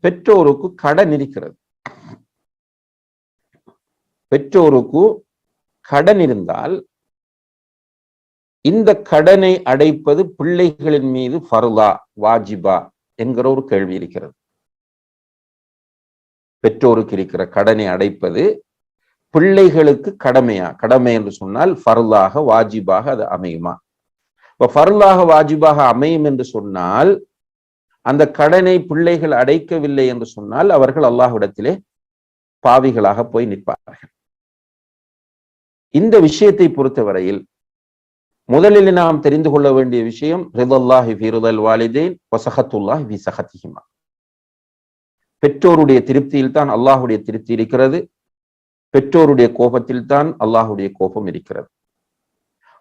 பெற்றோருக்கு கடன் இருக்கிறது. பெற்றோருக்கு கடன் இருந்தால் இந்த கடனை அடைப்பது பிள்ளைகளின் மீது ஃபருதா வாஜிபா என்கிற ஒரு கேள்வி இருக்கிறது. பெற்றோருக்கு இருக்கிற கடனை அடைப்பது பிள்ளைகளுக்கு கடமையா? கடமை என்று சொன்னால் ஃபருதாக வாஜிபாக அது அமையுமா? இப்ப ஃபர்லாக வாஜிபாக அமையும் என்று சொன்னால் அந்த கடனை பிள்ளைகள் அடைக்கவில்லை என்று சொன்னால் அவர்கள் அல்லாஹ்விடத்திலே பாவிகளாக போய் நிற்பார்கள். இந்த விஷயத்தை பொறுத்தவரையில் முதலில் நாம் தெரிந்து கொள்ள வேண்டிய விஷயம் ரிதல்லாஹி ஃபீருதல் வாலிதேன் வசஹத்துல்லாஹி ஃபி சஹத்திஹிமா. பெற்றோருடைய திருப்தியில் தான் அல்லாஹுடைய திருப்தி இருக்கிறது. பெற்றோருடைய கோபத்தில் தான் அல்லாஹுடைய கோபம் இருக்கிறது.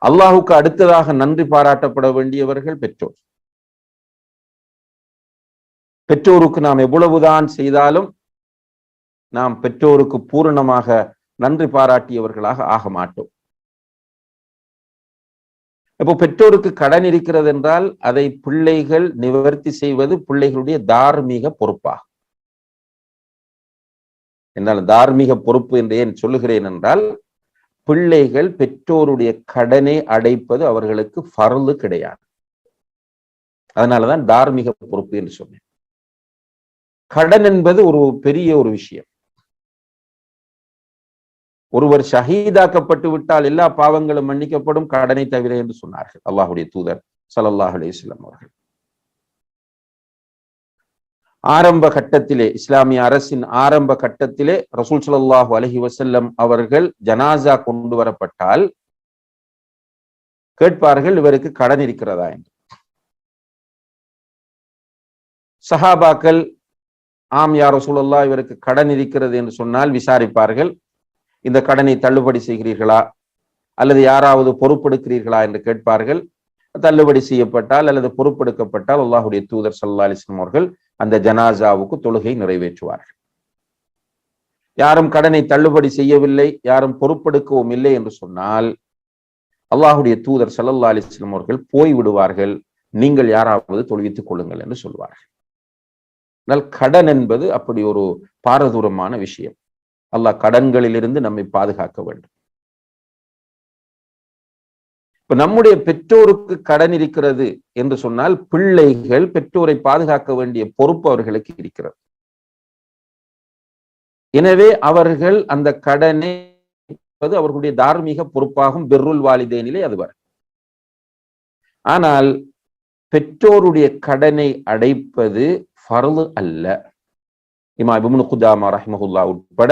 அல்லாஹுக்கு அடுத்ததாக நன்றி பாராட்டப்பட வேண்டியவர்கள் பெற்றோர். பெற்றோருக்கு நாம் எவ்வளவுதான் செய்தாலும் நாம் பெற்றோருக்கு பூரணமாக நன்றி பாராட்டியவர்களாக ஆக மாட்டோம். இப்போ பெற்றோருக்கு கடன் இருக்கிறது என்றால் அதை பிள்ளைகள் நிவர்த்தி செய்வது பிள்ளைகளுடைய தார்மீக பொறுப்பாகும். என்னால் தார்மீக பொறுப்பு என்று ஏன் சொல்லுகிறேன் என்றால் பிள்ளைகள் பெற்றோருடைய கடனை அடைப்பது அவர்களுக்கு ஃபர்லு கிடையாது. அதனாலதான் தார்மீக பொறுப்பு என்று சொன்னேன். கடன் என்பது ஒரு பெரிய ஒரு விஷயம். ஒருவர் ஷஹீதாக்கப்பட்டு விட்டால் எல்லா பாவங்களும் மன்னிக்கப்படும் கடனை தவிர என்று சொன்னார்கள் அல்லாஹுடைய தூதர் சலல்லாஹ் அலிஸ்லாம் அவர்கள். ஆரம்ப கட்டத்திலே இஸ்லாமிய அரசின் ஆரம்ப கட்டத்திலே ரசூல் சல்லாஹூ அலஹி வசல்லம் அவர்கள் ஜனாசா கொண்டு வரப்பட்டால் கேட்பார்கள் இவருக்கு கடன் இருக்கிறதா என்று. சஹாபாக்கள் ஆம் யாரோ சூழல்லா இவருக்கு கடன் இருக்கிறது என்று சொன்னால் விசாரிப்பார்கள். இந்த கடனை தள்ளுபடி செய்கிறீர்களா? அல்லது யாராவது பொறுப்பெடுக்கிறீர்களா என்று கேட்பார்கள். தள்ளுபடி செய்யப்பட்டால் அல்லது பொறுப்பெடுக்கப்பட்டால் அல்லாஹுடைய தூதர் சல்லா அலிஸ்லாம் அவர்கள் அந்த ஜனாசாவுக்கு தொழுகை நிறைவேற்றுவார்கள். யாரும் கடனை தள்ளுபடி செய்யவில்லை யாரும் பொறுப்பெடுக்கவும் இல்லை என்று சொன்னால் அல்லாஹுடைய தூதர் சல்லல்லா அலிஸ்லாம் அவர்கள் போய் விடுவார்கள் நீங்கள் யாராவது தொழுவித்துக் கொள்ளுங்கள் என்று சொல்வார்கள். ஆனால் கடன் என்பது அப்படி ஒரு பாரதூரமான விஷயம். அல்லாஹ் கடன்களிலிருந்து நம்மை பாதுகாக்க வேண்டும். இப்ப நம்முடைய பெற்றோருக்கு கடன் இருக்கிறது என்று சொன்னால் பிள்ளைகள் பெற்றோரை பாதுகாக்க வேண்டிய பொறுப்பு அவர்களுக்கு இருக்கிறது. எனவே அவர்கள் அந்த கடனை அவர்களுடைய தார்மீக பொறுப்பாகும். பெருள் வாலிதேனிலே அது வர ஆனால் பெற்றோருடைய கடனை அடைப்பது ஃபர்லு அல்ல இமா இபுனு குதாமா ரஹ்மஹுல்லா உட்பட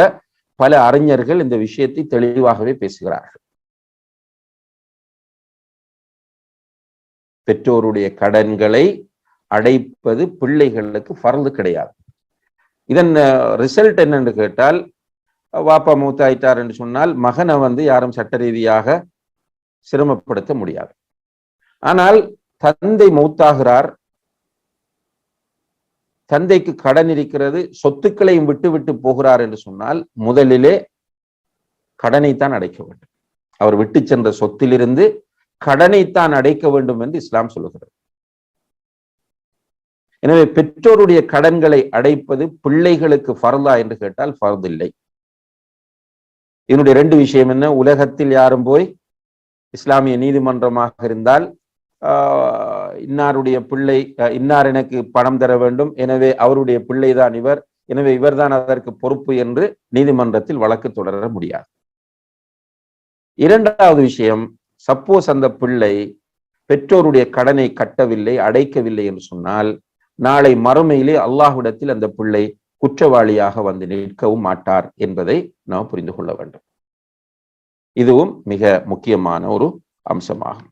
பல அறிஞர்கள் இந்த விஷயத்தை தெளிவாகவே பேசுகிறார்கள் பெற்றோருடைய கடன்களை அடைப்பது பிள்ளைகளுக்கு ஃபர்லு கிடையாது இதன் ரிசல்ட் என்னன்னு கேட்டால் வாப்பா மூத்தாயிட்டார் என்று சொன்னால் மகனை வந்து யாரும் சட்ட ரீதியாக சிரமப்படுத்த முடியாது ஆனால் தந்தை மௌத்தாகிறார் தந்தைக்கு கடன் இருக்கிறது சொத்துக்களையும் விட்டு விட்டு போகிறார் என்று சொன்னால் முதலிலே கடனைத்தான் அடைக்க வேண்டும். அவர் விட்டு சென்ற சொத்திலிருந்து கடனைத்தான் அடைக்க வேண்டும் என்று இஸ்லாம் சொல்லுகிறது. எனவே பெற்றோருடைய கடன்களை அடைப்பது பிள்ளைகளுக்கு ஃபர்தா என்று கேட்டால் ஃபர்து இல்லை. இதனுடைய ரெண்டு விஷயம் என்ன? உலகத்தில் யாரும் போய் இஸ்லாமிய நீதிமன்றமாக இருந்தால் இன்னாருடைய பிள்ளை இன்னார் எனக்கு பணம் தர வேண்டும். எனவே அவருடைய பிள்ளைதான் இவர். எனவே இவர்தான் அதற்கு பொறுப்பு என்று நீதிமன்றத்தில் வழக்கு தொடர முடியாது. இரண்டாவது விஷயம் சப்போஸ் அந்த பிள்ளை பெற்றோருடைய கடனை கட்டவில்லை அடைக்கவில்லை என்று சொன்னால் நாளை மறுமையிலே அல்லாஹ்விடத்தில் அந்த பிள்ளை குற்றவாளியாக வந்து நிற்கவும் மாட்டார் என்பதை நாம் புரிந்து கொள்ள வேண்டும். இதுவும் மிக முக்கியமான ஒரு அம்சமாகும்.